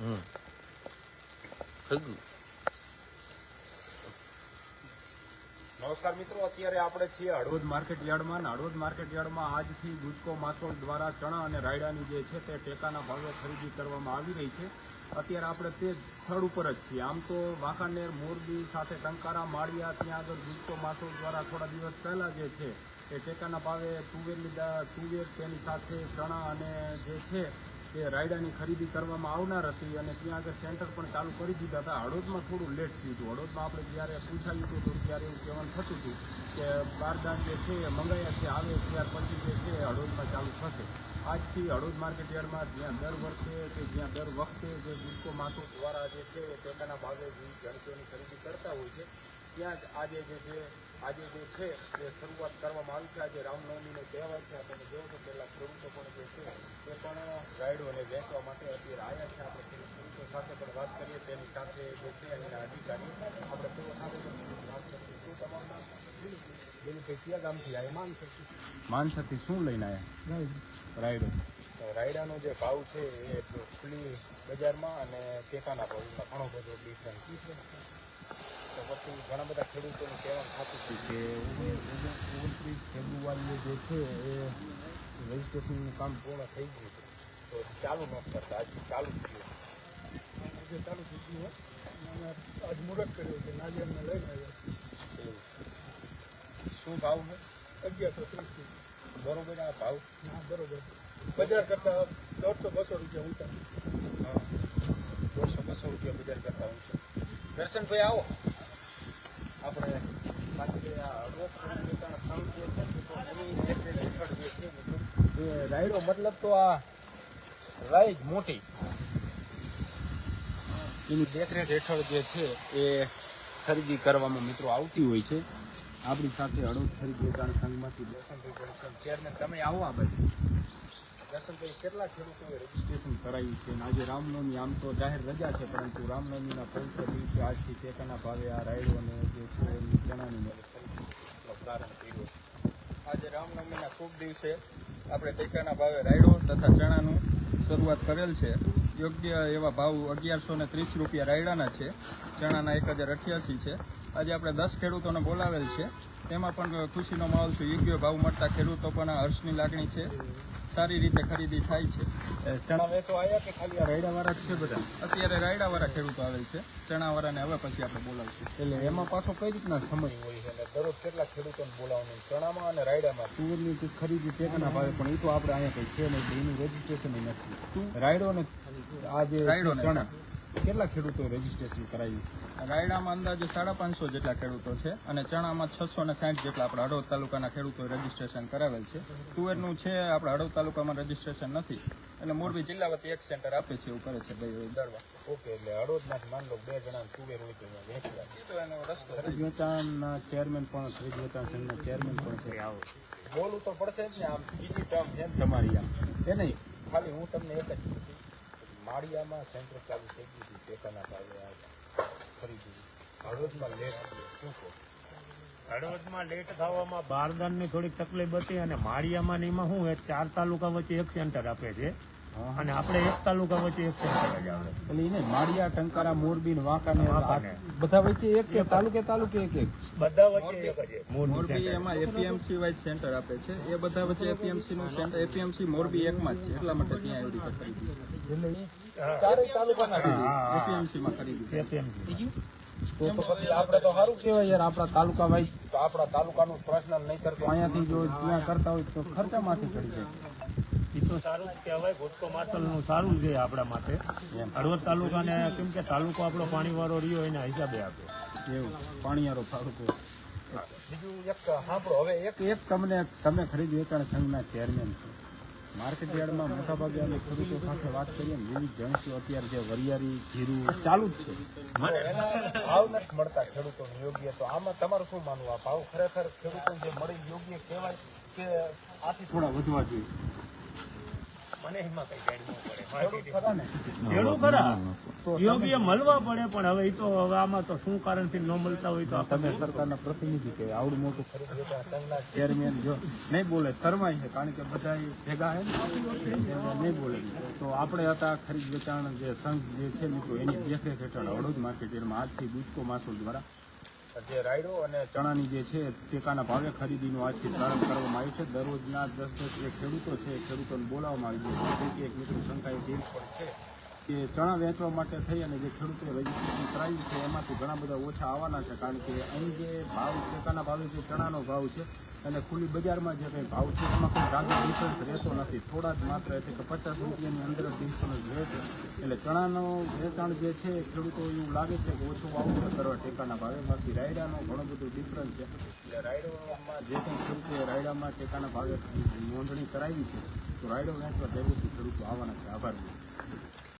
થઈ નમસ્કાર મિત્રો, અત્યારે આપણે છીએ હળવદ માર્કેટ યાર્ડમાં. હળવદ માર્કેટ યાર્ડમાં આજથી ગુજકો માસોલ દ્વારા ચણા અને રાયડાની જે છે તે ટેકાના ભાવે ખરીદી કરવામાં આવી રહી છે. અત્યારે આપણે તે સ્થળ ઉપર જ છીએ. આમ તો વાંકાનેર, મોરબી સાથે ટંકારા, માળિયા, ત્યાં આગળ ગુજકો માસોલ દ્વારા થોડા દિવસ પહેલાં જે છે એ ટેકાના ભાવે તુવેરની લીધા તુવેર તેની સાથે ચણા અને જે છે તે રાયડાની ખરીદી કરવામાં આવનાર હતી અને ત્યાં આગળ સેન્ટર પણ ચાલુ કરી દીધા હતા. હળોદમાં થોડું લેટ થયું હતું. હળોદમાં આપણે જ્યારે પૂછાયું હતું ત્યારે એવું કહેવાનું થતું હતું કે બારદાન જે છે એ મંગાયા છે, આવે ત્યાર પછી જે છે એ હળવદમાં ચાલુ થશે. આજથી હળોદ માર્કેટ યાર્ડમાં જ્યાં દર વર્ષે કે જ્યાં દર વખતે જે ગુજકો માસો દ્વારા જે છે એ ટેકાના ભાવે જે જણસોની ખરીદી કરતા હોય છે, ત્યાં જ આજે જે છે આજે જે છે એ શરૂઆત કરવામાં આવી છે આજે રામનવમીનો તહેવાર છે આપણે જોયો તો પહેલાં ખેડૂતો પણ જે છે તે પણ રાયડોને વેચવા માટે અત્યારે આવ્યા છે. આપણે ખેડૂતો સાથે પણ વાત કરીએ તેની સાથે જે છે એના અધિકારી આપણે તેઓ સાથે પણ વાત કરીએ. શું તમારું કયા ગામથી આવ્યા માનસરથી. માનસરથી શું લઈને આવ્યા રાયડો. રાયડાનો જે ભાવ છે એ ખુલ્લી બજારમાં અને ટેકાના ભાવમાં ઘણો બધો ડિફરન્સ છે. તો પછી ઘણા બધા ખેડૂતોનું કહેવાનું થતું હતું કે ઓગણત્રીસ ફેબ્રુઆરીએ જે છે એ રજીસ્ટ્રેશનનું કામ પૂર્ણ થઈ ગયું છે. તો ચાલુ ન કરતા આજે ચાલુ જ થયું. આજે ચાલુ થઈ ગયું આજ મુહૂર્ત કર્યું છે અમને લઈને આવ્યા શું ભાવ છે? અગિયારસો ત્રીસ બરોબર આ ભાવ? હા બરોબર. બજાર કરતા દોઢસો બસો રૂપિયા ઊંચા. હા દોઢસો બસો રૂપિયા બજાર કરતા ઊંચા. દર્શનભાઈ આવો. આપણે બાકી મતલબ તો આ રાઈ જ મોટી. એની દેખરેખ હેઠળ જે છે એ ખરીદી કરવામાં મિત્રો આવતી હોય છે. આપણી સાથે હળવદ ખરીદ વેચાણ સંઘમાંથી દર્શનભાઈ ચેરમેન, તમે આવો આ બાજુ. દર્શનભાઈ કેટલા ખેડૂતોએ રજીસ્ટ્રેશન કરાવ્યું છે? અને આજે રામનવમી, આમ તો જાહેર રજા છે, પરંતુ રામનવમીના પવિત્ર દિવસે આજથી ટેકાના ભાવે આ રાયડો અને પ્રારંભ કર્યો આજે રામનવમીના શુભ દિવસે આપણે ટેકાના ભાવે રાયડો તથા ચણાનું શરૂઆત કરેલ છે. યોગ્ય એવા ભાવ અગિયારસો ને ત્રીસ રૂપિયા રાયડાના છે. ચણાના એક હજાર અઠ્યાસી છે. આજે આપણે દસ ખેડૂતોને બોલાવેલ છે. તેમાં પણ ખુશીનો માહોલ છે. યોગ્ય ભાવ મળતા ખેડૂતો પણ હર્ષની લાગણી છે. સારી રીતે ખરીદી થાય છે. ચણા વેચો આવ્યા કે ખાલી રાયડાવાળા છે બધા? અત્યારે રાયડાવાળા ખેડૂતો આવે છે. ચણાવાળાને હવે પછી આપણે બોલાવીશું. એટલે એમાં પાછો કઈ રીતના સમય હોય છે? અને દરરોજ કેટલા ખેડૂતોને બોલાવવાનું? ચણામાં અને રાયડામાં? તુવેરની ખરીદી ટેકાના ભાવે પણ એ તો આપણે અહીંયા કંઈ છે નહીં એનું રજીસ્ટ્રેશન નથી. રાયડો ને આ જે ચણા કેટલા ખેડૂતો રજીસ્ટ્રેશન કરાવ્યું રાયડામાં અંદાજે સાડા પાંચસો જેટલા ખેડૂતો છે અને ચણામાં છસો ને સાઠ જેટલા આપણા હળવદ તાલુકાના ખેડૂતોએ રજીસ્ટ્રેશન કરાવેલ છે. તુવેરનું છે આપણા હળવદ તાલુકામાં રજીસ્ટ્રેશન નથી. એટલે મોરબી જિલ્લા વતી એક સેન્ટર આપે છે એવું કરે છે ભાઈ દળવા ઓકે એટલે હળવદમાંથી માન લો બે જણા તુવેર હોય તો વેચવા એનો રસ્તો વેચાણના ચેરમેન પણ ખરીદ વેચાણ સંઘના ચેરમેન પણ છે. આવો. બોલવું તો પડશે જ ને આમ બીજી ટર્મ છે તમારી આમ. એ નહીં. ખાલી હું તમને એક જ માળિયામાં સેન્ટર ચાલુ થઈ ગયું હતું ટેકાના ભાવે ખરીદી. હળવદમાં લેટ શું કહો? હળવદમાં લેટ થવામાં બારદાનની થોડીક તકલીફ હતી અને માળિયામાં ને એમાં શું ચાર તાલુકા વચ્ચે એક સેન્ટર આપે છે. અને આપણે એક તાલુકા વચ્ચે એક સેન્ટર આવે એટલે એને માળિયા ટંકારા મોરબી ને વાંકા ને બધા વચ્ચે એક કે તાલુકે તાલુકે એક એક? બધા વચ્ચે એક જ મોરબી એમાં એપીએમસી વાઇઝ સેન્ટર આપે છે. એ બધા વચ્ચે એપીએમસી નું સેન્ટર એપીએમસી મોરબી એકમાં જ છે. એટલા માટે ત્યાં એવી રીતે ખરીદી એટલે ચારેય તાલુકાના. એપીએમસી માં ખરીદી FMC. તો તો પછી આપણે તો સારું કહેવાય યાર આપણા તાલુકા વાઇઝ. આપણા તાલુકાનું પર્સનલ નહીં કરતો. અહીંયાથી જો ત્યાં કરતા હોય તો ખર્ચામાંથી ચડી જાય એ તો સારું જ કહેવાય સારું છે આપણા માટે. હળવદ તાલુકાને કેમ કે તાલુકો આપણો પાણીવાળો રહ્યો એના હિસાબે આપે. એવું પાણીવાળો તાલુકો. બીજું એક સાંભળો હવે એક એક તમને તમે ખરીદ વેચાણ સંઘના ચેરમેન છો. માર્કેટ યાર્ડમાં મોટાભાગે અમે ખેડૂતો સાથે વાત કરીએ વિવિધ જણસીઓ અત્યારે જે વરિયારી જીરું ચાલુ જ છે. ભાવ નથી મળતા ખેડૂતોને યોગ્ય, તો આમાં તમારું શું માનવું? આ ભાવ ખરેખર ખેડૂતોને જે મળી યોગ્ય કહેવાય કે આથી થોડા વધવા જોઈએ? મને એમાં કઈ ગાડી ન પડે. ખેડૂત ખરા ને? ખેડૂત ખરા? તો યોગ્ય મળવા પડે પણ હવે એ તો હવે આમાં તો શું કારણથી ન મળતા હોય તો તમે સરકારના પ્રતિનિધિ કે આવડું મોટું ચેરમેન જો નહીં બોલે શરમાય છે કારણ કે બધા ભેગા છે ને? નહીં બોલે. તો આપણે હતા ખરીદ વેચાણ જે સંઘ જે છે મિત્રો એની દેખરેખ હેઠળ હળવદ માર્કેટ એમાં આજથી ગુજકો માસોલ દ્વારા જે રાયડો અને ચણાની જે છે, ટેકાના ભાવે ખરીદીનો આજથી પ્રારંભ કરવામાં આવ્યો છે. દરરોજના દસ દસ એક ખેડૂતો છે. ખેડૂતોને બોલાવવામાં આવી છે. એક મિત્રો શંકાએ એ પણ છે કે ચણા વેચવા માટે થઈ અને જે ખેડૂતોએ રજીસ્ટ્રેશન કરાવ્યું છે, એમાંથી ઘણા બધા ઓછા આવવાના છે. કારણ કે અહીં જે ભાવ, ટેકાના ભાવે જે ચણાનો ભાવ છે અને ખુલ્લી બજારમાં જે કંઈ ભાવ છે, એમાં કોઈ જાજો ડિફરન્સ રહેતો નથી. થોડા જ માત્ર એટલે કે પચાસ રૂપિયાની અંદર ડિફરન્સ રહે છે. એટલે ચણાનો વેચાણ જે છે ખેડૂતો એવું લાગે છે કે ઓછું વાવતર કરવા ટેકાના ભાવે. બાકી રાયડાનો ઘણો બધો ડિફરન્સ છે. એટલે રાયડોમાં જે કંઈ ખેડૂતોએ રાયડામાં ટેકાના ભાવે નોંધણી કરાવી છે. તો રાયડો વેચવા જરૂરથી ખેડૂતો આવવાના છે. આભાર.